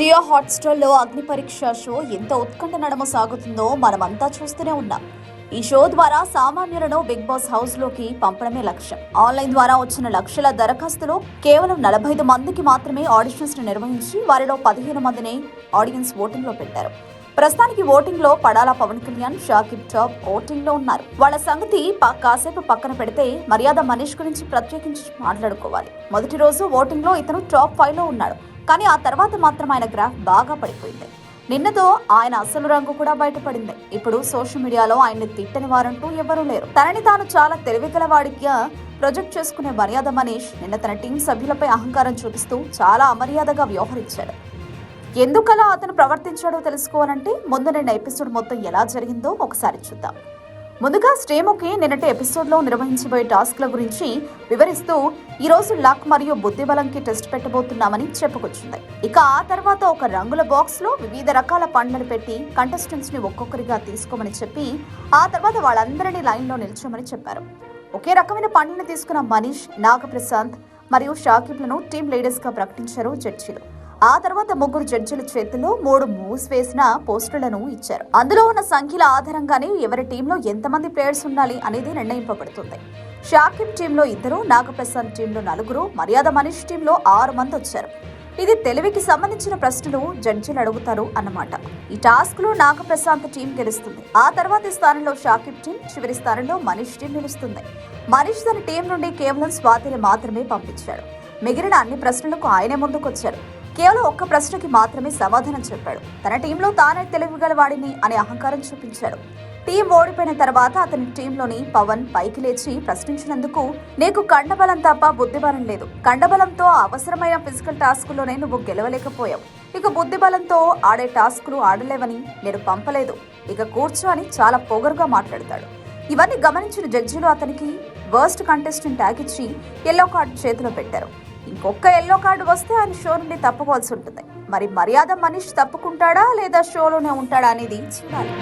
జియో హాట్స్టార్లో అగ్ని పరీక్ష షో ఎంత ఉత్కంఠ నడమ సాగుతుందో మనమంతా చూస్తూనే ఉన్నాం. ఈ షో ద్వారా సామాన్యులను బిగ్ బాస్ హౌస్లోకి పంపడమే లక్ష్యం. ఆన్లైన్ ద్వారా వచ్చిన లక్షల దరఖాస్తులు కేవలం నలభై ఐదు మందికి మాత్రమే ఆడిషన్స్ నిర్వహించి వారిలో పదిహేను మందిని ఆడియన్స్ ఓటింగ్లో పెట్టారు. ప్రస్తుతానికి ఓటింగ్లో పడాల పవన్ కళ్యాణ్ షాకిబ్ టాప్ ఓటింగ్లో ఉన్నారు. వాళ్ళ సంగతి కాసేపు పక్కన పెడితే మర్యాద మనీష్ గురించి ప్రత్యేకించి మాట్లాడుకోవాలి. మొదటి రోజు ఓటింగ్లో ఇతను టాప్ ఫైవ్లో ఉన్నాడు. కానీ ఆ తర్వాత మాత్రం ఆయన గ్రాఫ్ బాగా పడిపోయింది. నిన్నతో ఆయన అసలు రంగు కూడా బయటపడింది. ఇప్పుడు సోషల్ మీడియాలో ఆయన్ని తిట్టని వారంటూ ఎవరూ లేరు. తనని తాను చాలా తెలివిగల వాడిగా ప్రొజెక్ట్ చేసుకునే మర్యాద మనీష్ నిన్న తన టీం సభ్యులపై అహంకారం చూపిస్తూ చాలా అమర్యాదగా వ్యవహరించాడు. ఎందుకలా అతను ప్రవర్తించాడో తెలుసుకోవాలంటే ముందు నిన్న ఎపిసోడ్ మొత్తం ఎలా జరిగిందో ఒకసారి చూద్దాం. ముందుగా స్టేమోకి నిన్నటి ఎపిసోడ్లో నిర్వహించబోయే టాస్క్ల గురించి వివరిస్తూ ఈరోజు లక్ మరియు బుద్ధిబలంకి టెస్ట్ పెట్టబోతున్నామని చెప్పుకొచ్చింది. ఇక ఆ తర్వాత ఒక రంగుల బాక్స్లో వివిధ రకాల పండ్లను పెట్టి కంటెస్టెంట్స్ని ఒక్కొక్కరిగా తీసుకోమని చెప్పి ఆ తర్వాత వాళ్ళందరినీ లైన్లో నిల్చోమని చెప్పారు. ఒకే రకమైన పండ్లను తీసుకున్న మనీష్ నాగప్రశాంత్ మరియు షాకిబ్లను టీం లీడర్స్గా ప్రకటించారు జడ్జీలు. ఆ తర్వాత ముగ్గురు జడ్జిల చేతిలో మూడు మూవ్స్ వేసిన పోస్టులను ఇచ్చారు. అందులో ఉన్న సంఖ్యల ఆధారంగానే ఎవరి టీంలో ఎంతమంది ప్లేయర్స్ ఉండాలి అనేది నిర్ణయింపబడుతుంది. షాకిబ్ టీంలో ఇద్దరు నాగప్రసాద్ టీంలో నలుగురు మర్యాద మనీష్ టీంలో ఆరు మంది వచ్చారు. ఇది తెలివికి సంబంధించిన ప్రశ్నలు జడ్జిలు అడుగుతారు అన్నమాట. ఈ టాస్క్లో నాగప్రశాంత్ టీం గెలుస్తుంది. ఆ తర్వాతి స్థానంలో షాకిబ్ టీం చివరి స్థానంలో మనీష్ టీం నిలుస్తుంది. మనీష్ తన టీం నుండి కేవలం స్వాతిని మాత్రమే పంపించాడు. మిగిలిన అన్ని ప్రశ్నలకు ఆయనే ముందుకొచ్చారు. కేవలం ఒక్క ప్రశ్నకి మాత్రమే సమాధానం చెప్పాడు. తన టీంలో తానే తెలివిగలవాడిని అనే అహంకారం చూపించాడు. టీం ఓడిపోయిన తర్వాత అతని టీంలోని పవన్ పైకి లేచి ప్రశ్నించినందుకు నీకు కండబలం తప్ప బుద్ధిబలం లేదు. కండబలంతో అవసరమైన ఫిజికల్ టాస్కుల్లోనే నువ్వు గెలవలేకపోయావు. ఇక బుద్ధిబలంతో ఆడే టాస్కులు ఆడలేవని నేను పంపలేదు. ఇక కూర్చో అని చాలా పొగరుగా మాట్లాడతాడు. ఇవన్నీ గమనించిన జడ్జిలు అతనికి వర్స్ట్ కంటెస్టెంట్ ట్యాగ్ ఇచ్చి ఎల్లో కార్డు చేతిలో పెట్టారు. ఇంకొక ఎల్లో కార్డు వస్తే ఆయన షో నుండి తప్పుకోవాల్సి ఉంటుంది. మరి మర్యాద మనిషి తప్పుకుంటాడా లేదా షోలోనే ఉంటాడా అనేది చూడాలి.